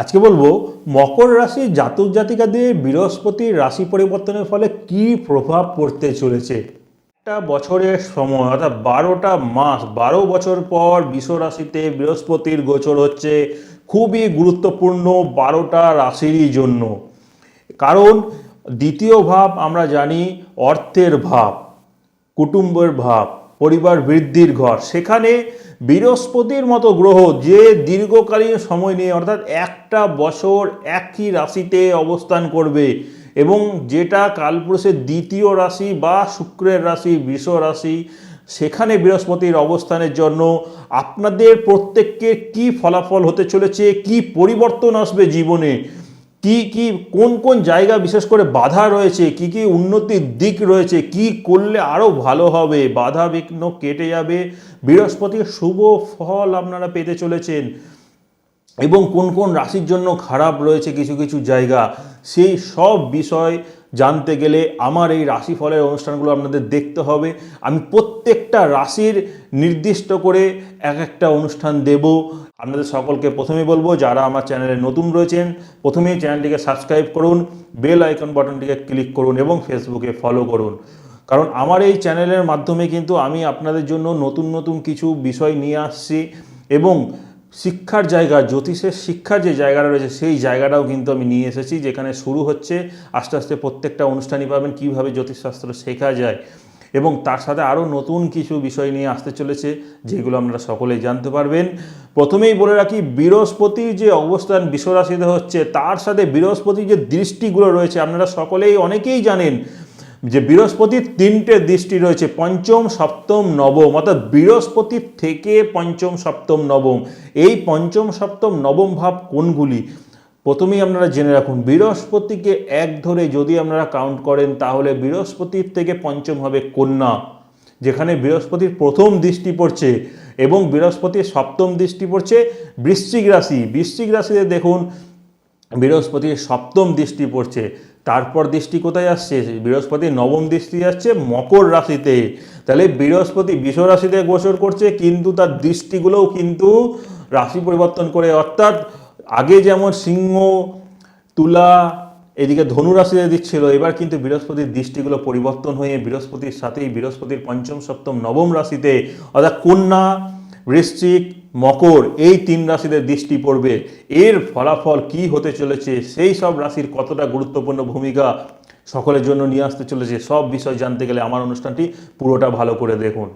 আজকে বলব, মকর রাশি জাতক জাতিকাদের বৃহস্পতির রাশি পরিবর্তনের ফলে কি প্রভাব পড়তে চলেছে? একটা বছরের সময়, অর্থাৎ বারোটা মাস, বারো বছর পর বিষ রাশিতে বৃহস্পতির গোচর হচ্ছে খুবই গুরুত্বপূর্ণ বারোটা রাশিরই জন্য। কারণ দ্বিতীয় ভাব আমরা জানি অর্থের ভাব, কুটুম্বের ভাব। পরিবার বৃদ্ধির ঘর। সেখানে বৃহস্পতির মতো গ্রহ যে দীর্ঘকালীন সময় নিয়ে, অর্থাৎ একটা বছর একই রাশিতে অবস্থান করবে এবং যেটা কালপুরুষের দ্বিতীয় রাশি বা শুক্রের রাশি, বৃষ রাশি, সেখানে বৃহস্পতির অবস্থানের জন্য আপনাদের প্রত্যেককে কি ফলাফল হতে চলেছে, কি পরিবর্তন আসবে জীবনে কি কি, কোন কোন জায়গা বিশেষ করে বাধা রয়েছে, কি কি উন্নতির দিক রয়েছে, কি করলে আরও ভালো হবে, বাধা বিঘ্ন কেটে যাবে, বৃহস্পতির শুভ ফল আপনারা পেতে চলেছেন, এবং কোন কোন রাশির জন্য খারাপ রয়েছে কিছু কিছু জায়গা, সেই সব বিষয় জানতে গেলে আমার এই রাশিফলের অনুষ্ঠানগুলো আপনাদের দেখতে হবে। আমি প্রত্যেকটা রাশির নির্দিষ্ট করে এক একটা অনুষ্ঠান দেব। আপনাদের সকলকে প্রথমে বলব, যারা আমার চ্যানেলে নতুন রয়েছেন, প্রথমেই চ্যানেলটিকে সাবস্ক্রাইব করুন, বেল আইকন বাটনটিকে ক্লিক করুন এবং ফেসবুকে ফলো করুন। কারণ আমার এই চ্যানেলের মাধ্যমে কিন্তু আমি আপনাদের জন্য নতুন নতুন কিছু বিষয় নিয়ে আসছি এবং শিক্ষার জায়গা, জ্যোতিষের শিক্ষার যে জায়গাটা রয়েছে, সেই জায়গাটাও কিন্তু আমি নিয়ে এসেছি, যেখানে শুরু হচ্ছে আস্তে আস্তে প্রত্যেকটা অনুষ্ঠানই পাবেন, কীভাবে জ্যোতিষশাস্ত্র শেখা যায়। এবং তার সাথে আরও নতুন কিছু বিষয় নিয়ে আসতে চলেছে, যেগুলো আপনারা সকলেই জানতে পারবেন। প্রথমেই বলে রাখি বৃহস্পতি যে অবস্থান, বিশ্বরাশিতে হচ্ছে, তার সাথে বৃহস্পতির যে দৃষ্টিগুলো রয়েছে, আপনারা সকলেই অনেকেই জানেন যে বৃহস্পতির তিনটে দৃষ্টি রয়েছে, পঞ্চম, সপ্তম, নবম। অর্থাৎ বৃহস্পতির থেকে পঞ্চম, সপ্তম, নবম। এই পঞ্চম, সপ্তম, নবম ভাব কোনগুলি? প্রথমেই আপনারা জেনে রাখুন, বৃহস্পতিকে এক ধরে যদি আপনারা কাউন্ট করেন, তাহলে বৃহস্পতির থেকে পঞ্চম হবে কন্যা, যেখানে বৃহস্পতির প্রথম দৃষ্টি পড়ছে এবং বৃহস্পতির সপ্তম দৃষ্টি পড়ছে বৃশ্চিক রাশি। বৃশ্চিক রাশিতে দেখুন, বৃহস্পতির সপ্তম দৃষ্টি পড়ছে। তারপর দৃষ্টি কোথায় আসছে? বৃহস্পতির নবম দৃষ্টি আসছে মকর রাশিতে। তাহলে বৃহস্পতি বিষ রাশিতে গোচর করছে, কিন্তু তার দৃষ্টিগুলোও কিন্তু রাশি পরিবর্তন করে। অর্থাৎ আগে যেমন সিংহ, তুলা, এদিকে ধনু রাশিতে দিচ্ছিল, এবার কিন্তু বৃহস্পতির দৃষ্টিগুলো পরিবর্তন হয়ে বৃহস্পতির সাথেই বৃহস্পতির পঞ্চম, সপ্তম, নবম রাশিতে। অর্থাৎ কন্যা, বৃশ্চিক মকর, এই তিন রাশিদের দৃষ্টি পড়বে। এর ফলাফল কি হতে চলেছে? সেই সব রাশির কতটা গুরুত্বপূর্ণ ভূমিকা সকলের জন্য নিয়ে আসতে চলেছে, সব বিষয় জানতে গেলে আমার অনুষ্ঠানটি পুরোটা ভালো করে দেখুন।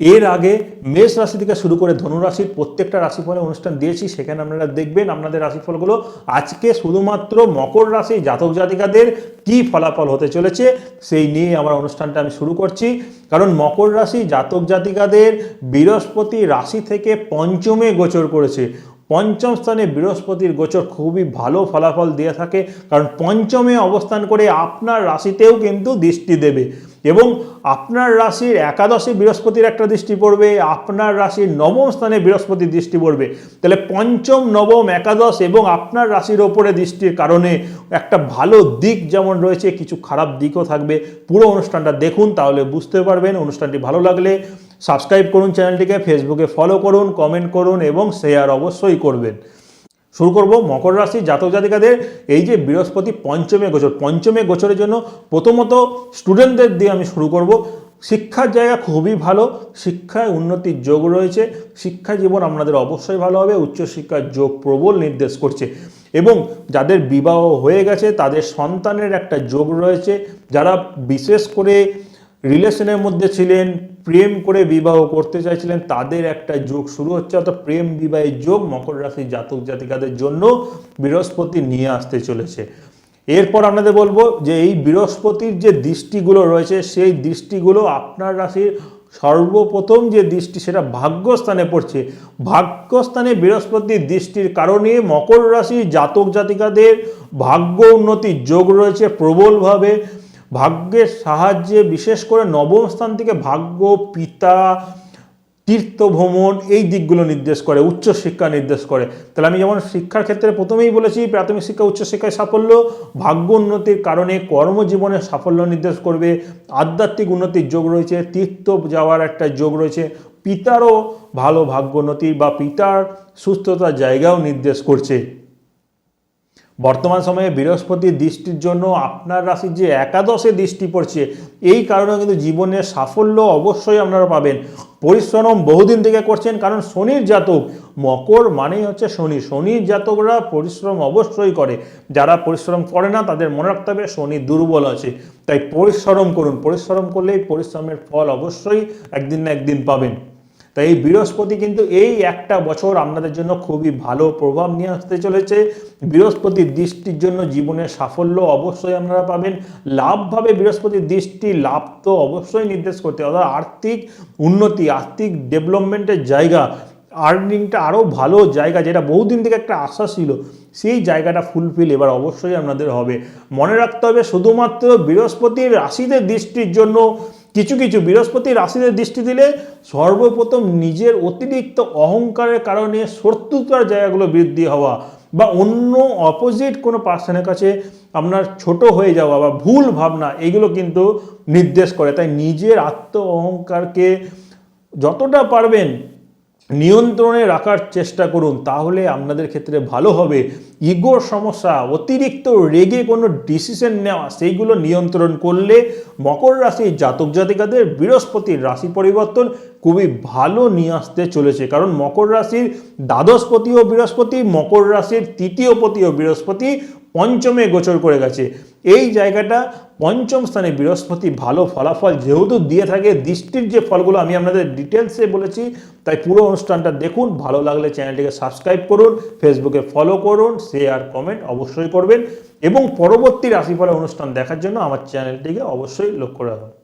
এর আগে মেষ রাশি থেকে শুরু করে ধনুরাশির প্রত্যেকটা রাশিফলের অনুষ্ঠান দিয়েছি, সেখানে আপনারা দেখবেন আপনাদের রাশিফলগুলো আজকে শুধুমাত্র মকর রাশি, জাতক জাতিকাদের কি ফলাফল হতে চলেছে সেই নিয়ে আমার অনুষ্ঠানটা আমি শুরু করছি। কারণ মকর রাশি জাতক জাতিকাদের বৃহস্পতি রাশি থেকে পঞ্চমে গোচর করেছে। পঞ্চম স্থানে বৃহস্পতির গোচর খুবই ভালো ফলাফল দিয়ে থাকে, কারণ পঞ্চমে অবস্থান করে আপনার রাশিতেও কিন্তু দৃষ্টি দেবে। এবং আপনার রাশির একাদশে বৃহস্পতির একটা দৃষ্টি পড়বে, আপনার রাশির নবম স্থানে বৃহস্পতির দৃষ্টি পড়বে। তাহলে পঞ্চম, নবম, একাদশ এবং আপনার রাশির ওপরে দৃষ্টির কারণে একটা ভালো দিক যেমন রয়েছে, কিছু খারাপ দিকও থাকবে। পুরো অনুষ্ঠানটা দেখুন, তাহলে বুঝতে পারবেন অনুষ্ঠানটি ভালো লাগলে। সাবস্ক্রাইব করুন চ্যানেলটিকে, ফেসবুকে ফলো করুন, কমেন্ট করুন এবং শেয়ার অবশ্যই করবেন। শুরু করব মকর রাশি জাতক জাতিকাদের। এই যে বৃহস্পতি পঞ্চমে গোচর, পঞ্চমে গোচরের জন্য প্রথমত স্টুডেন্টদের দিয়ে আমি শুরু করব। শিক্ষার জায়গা খুবই ভালো, শিক্ষায় উন্নতির যোগ রয়েছে, শিক্ষা জীবন আপনাদের অবশ্যই ভালো হবে, উচ্চশিক্ষার যোগ প্রবল নির্দেশ করছে। এবং যাদের বিবাহ হয়ে গেছে, তাদের সন্তানের একটা যোগ রয়েছে, যারা বিশেষ করে রিলেশনের মধ্যে ছিলেন, প্রেম করে বিবাহ করতে চাইছিলেন, তাদের একটা যোগ শুরু হচ্ছে, অর্থাৎ প্রেম বিবাহের যোগ মকর রাশির জাতক জাতিকাদের জন্য বৃহস্পতি নিয়ে আসতে চলেছে। এরপর আপনাদের বলব যে এই বৃহস্পতির যে দৃষ্টিগুলো রয়েছে, সেই দৃষ্টিগুলো আপনার রাশির সর্বপ্রথম যে দৃষ্টি, সেটা ভাগ্যস্থানে পড়ছে। ভাগ্যস্থানে বৃহস্পতির দৃষ্টির কারণে মকর রাশির জাতক জাতিকাদের ভাগ্য উন্নতির যোগ রয়েছে প্রবলভাবে। ভাগ্যের সাহায্যে, বিশেষ করে নবম স্থান থেকে ভাগ্য, পিতা তীর্থ ভ্রমণ এই দিকগুলো নির্দেশ করে উচ্চশিক্ষা নির্দেশ করে। তাহলে আমি যেমন শিক্ষার ক্ষেত্রে প্রথমেই বলেছি, প্রাথমিক শিক্ষা উচ্চশিক্ষায় সাফল্য, ভাগ্য উন্নতির কারণে কর্মজীবনে সাফল্য নির্দেশ করবে। আধ্যাত্মিক উন্নতির যোগ রয়েছে, তীর্থ যাওয়ার একটা যোগ রয়েছে। পিতারও ভালো ভাগ্যোন্নতি বা পিতার সুস্থতার জায়গাও নির্দেশ করছে। বর্তমান সময়ে বৃহস্পতির দৃষ্টির জন্য আপনার রাশির যে একাদশে দৃষ্টি পড়ছে, এই কারণে কিন্তু জীবনের সাফল্য অবশ্যই আপনারা পাবেন। পরিশ্রম বহুদিন থেকে করছেন, কারণ শনির জাতক। মকর মানেই হচ্ছে শনি। শনির জাতকরা পরিশ্রম অবশ্যই করে। যারা পরিশ্রম করে না, তাদের মনে রাখতে হবে শনি দুর্বল আছে। তাই পরিশ্রম করুন। পরিশ্রম করলেই পরিশ্রমের ফল অবশ্যই একদিন না একদিন পাবেন। তাই এই বৃহস্পতি কিন্তু এই একটা বছর আপনাদের জন্য খুবই ভালো প্রভাব নিয়ে আসতে চলেছে। বৃহস্পতির দৃষ্টির জন্য জীবনের সাফল্য অবশ্যই আপনারা পাবেন। লাভভাবে বৃহস্পতির দৃষ্টি, লাভ তো অবশ্যই নির্দেশ করতে অর্থাৎ আর্থিক উন্নতি, আর্থিক ডেভেলপমেন্টের জায়গা আর্নিংটা আরও ভালো জায়গা যেটা বহুদিন থেকে একটা আশা ছিল, সেই জায়গাটা ফুলফিল এবার অবশ্যই আপনাদের হবে। মনে রাখতে হবে শুধুমাত্র বৃহস্পতির রাশিতে দৃষ্টির জন্য কিছু কিছু বৃহস্পতি রাশিদের দৃষ্টি দিলে সর্বপ্রথম নিজের অতিরিক্ত অহংকারের কারণে শত্রুতার জায়গাগুলো বৃদ্ধি হওয়া বা অন্য অপোজিট কোনো পার্সনের কাছে আপনার ছোট হয়ে যাওয়া বা ভুল ভাবনা, এগুলো কিন্তু নির্দেশ করে। তাই নিজের আত্ম অহংকারকে যতটা পারবেন নিয়ন্ত্রণে রাখার চেষ্টা করুন, তাহলে আপনাদের ক্ষেত্রে ভালো হবে। ইগোর সমস্যা, অতিরিক্ত রেগে কোনো ডিসিশন নেওয়া, সেইগুলো নিয়ন্ত্রণ করলে মকর রাশির জাতক জাতিকাদের বৃহস্পতির রাশি পরিবর্তন খুবই ভালো নিয়ে আসতে চলেছে। কারণ মকর রাশির দ্বাদশপতিও বৃহস্পতি, মকর রাশির তৃতীয় পতিও বৃহস্পতি পঞ্চমে গোচর করে গেছে। এই জায়গাটা পঞ্চম স্থানে বৃহস্পতি ভালো ফলাফল যেহেতু দিয়ে থাকে, দৃষ্টির যে ফলগুলো আমি আপনাদের ডিটেলসে বলেছি, তাই পুরো অনুষ্ঠানটা দেখুন, ভালো লাগলে চ্যানেলটিকে সাবস্ক্রাইব করুন ফেসবুকে ফলো করুন শেয়ার কমেন্ট অবশ্যই করবেন এবং পরবর্তী রাশিফলের অনুষ্ঠান দেখার জন্য আমার চ্যানেলটিকে অবশ্যই লক্ষ্য রাখুন।